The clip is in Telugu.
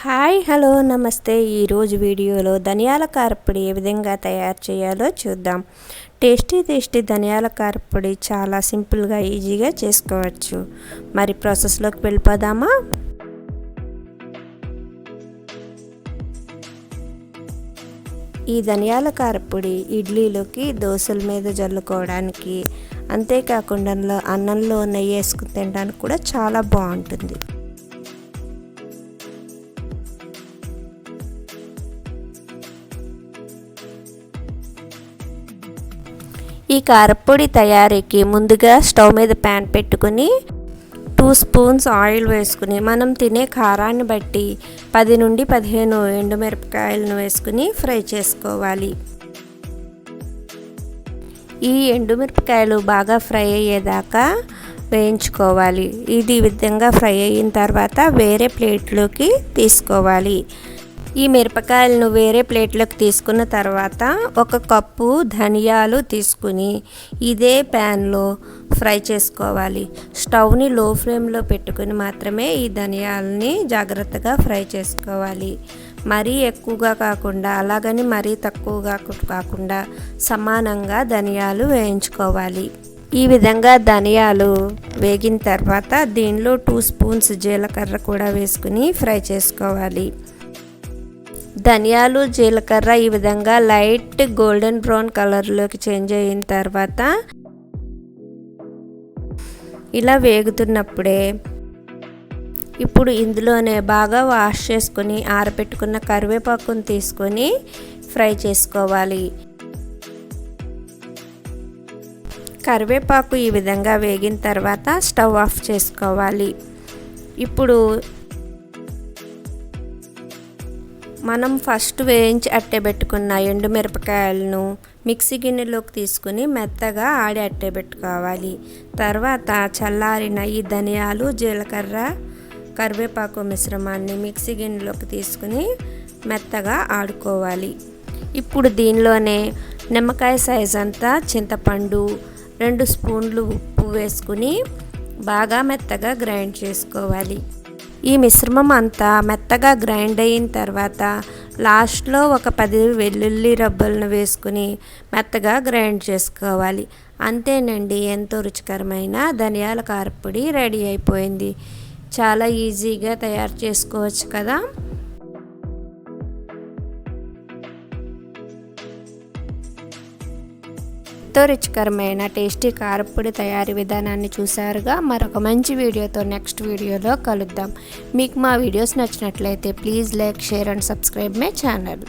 హాయ్ హలో నమస్తే. ఈరోజు వీడియోలో ధనియాల కారపొడి ఏ విధంగా తయారు చేయాలో చూద్దాం. టేస్టీ టేస్టీ ధనియాల కారపొడి చాలా సింపుల్గా ఈజీగా చేసుకోవచ్చు. మరి ప్రాసెస్లోకి వెళ్ళిపోదామా? ఈ ధనియాల కారపొడి ఇడ్లీలోకి దోశల మీద జల్లుకోవడానికి అంతేకాకుండా అన్నంలో నెయ్యి వేసుకుని తినడానికి కూడా చాలా బాగుంటుంది. ఈ కారపొడి తయారీకి ముందుగా స్టవ్ మీద ప్యాన్ పెట్టుకుని టూ స్పూన్స్ ఆయిల్ వేసుకుని మనం తినే కారాన్ని బట్టి పది నుండి పదిహేను ఎండుమిరపకాయలను వేసుకుని ఫ్రై చేసుకోవాలి. ఈ ఎండుమిరపకాయలు బాగా ఫ్రై అయ్యేదాకా వేయించుకోవాలి. ఇది విధంగా ఫ్రై అయిన తర్వాత వేరే ప్లేట్లోకి తీసుకోవాలి. ఈ మిరపకాయలను వేరే ప్లేట్లోకి తీసుకున్న తర్వాత ఒక కప్పు ధనియాలు తీసుకుని ఇదే ప్యాన్లో ఫ్రై చేసుకోవాలి. స్టవ్ని లో ఫ్లేమ్లో పెట్టుకుని మాత్రమే ఈ ధనియాలని జాగ్రత్తగా ఫ్రై చేసుకోవాలి. మరీ ఎక్కువగా కాకుండా అలాగని మరీ తక్కువగా కాకుండా సమానంగా ధనియాలు వేయించుకోవాలి. ఈ విధంగా ధనియాలు వేగిన తర్వాత దీనిలో టూ స్పూన్స్ జీలకర్ర కూడా వేసుకుని ఫ్రై చేసుకోవాలి. ధనియాలు జీలకర్ర ఈ విధంగా లైట్ గోల్డెన్ బ్రౌన్ కలర్లోకి చేంజ్ అయిన తర్వాత ఇలా వేగుతున్నప్పుడే ఇప్పుడు ఇందులోనే బాగా వాష్ చేసుకొని ఆరబెట్టుకున్న కరివేపాకును తీసుకొని ఫ్రై చేసుకోవాలి. కరివేపాకు ఈ విధంగా వేగిన తర్వాత స్టవ్ ఆఫ్ చేసుకోవాలి. ఇప్పుడు మనం ఫస్ట్ వేయించి అట్టెబెట్టుకున్న ఎండుమిరపకాయలను మిక్సీ గిన్నెలోకి తీసుకుని మెత్తగా ఆడి అట్టెబెట్టుకోవాలి తర్వాత చల్లారిన ఈ ధనియాలు జీలకర్ర కరివేపాకు మిశ్రమాన్ని మిక్సీ గిన్నెలోకి తీసుకుని మెత్తగా ఆడుకోవాలి. ఇప్పుడు దీనిలోనే నిమ్మకాయ సైజ్ అంతా చింతపండు రెండు స్పూన్లు ఉప్పు వేసుకుని బాగా మెత్తగా గ్రైండ్ చేసుకోవాలి. ఈ మిశ్రమం అంతా మెత్తగా గ్రైండ్ అయిన తర్వాత లాస్ట్లో ఒక పది వెల్లుల్లి రబ్బలను వేసుకుని మెత్తగా గ్రైండ్ చేసుకోవాలి. అంతేనండి ఎంతో రుచికరమైన ధనియాల కారపొడి రెడీ అయిపోయింది. చాలా ఈజీగా తయారు చేసుకోవచ్చు కదా? ఎంతో రుచికరమైన టేస్టీ కారపొడి తయారీ విధానాన్ని చూసారుగా మరొక మంచి వీడియోతో నెక్స్ట్ వీడియోలో కలుద్దాం. మీకు మా వీడియోస్ నచ్చినట్లయితే please like share and subscribe my channel.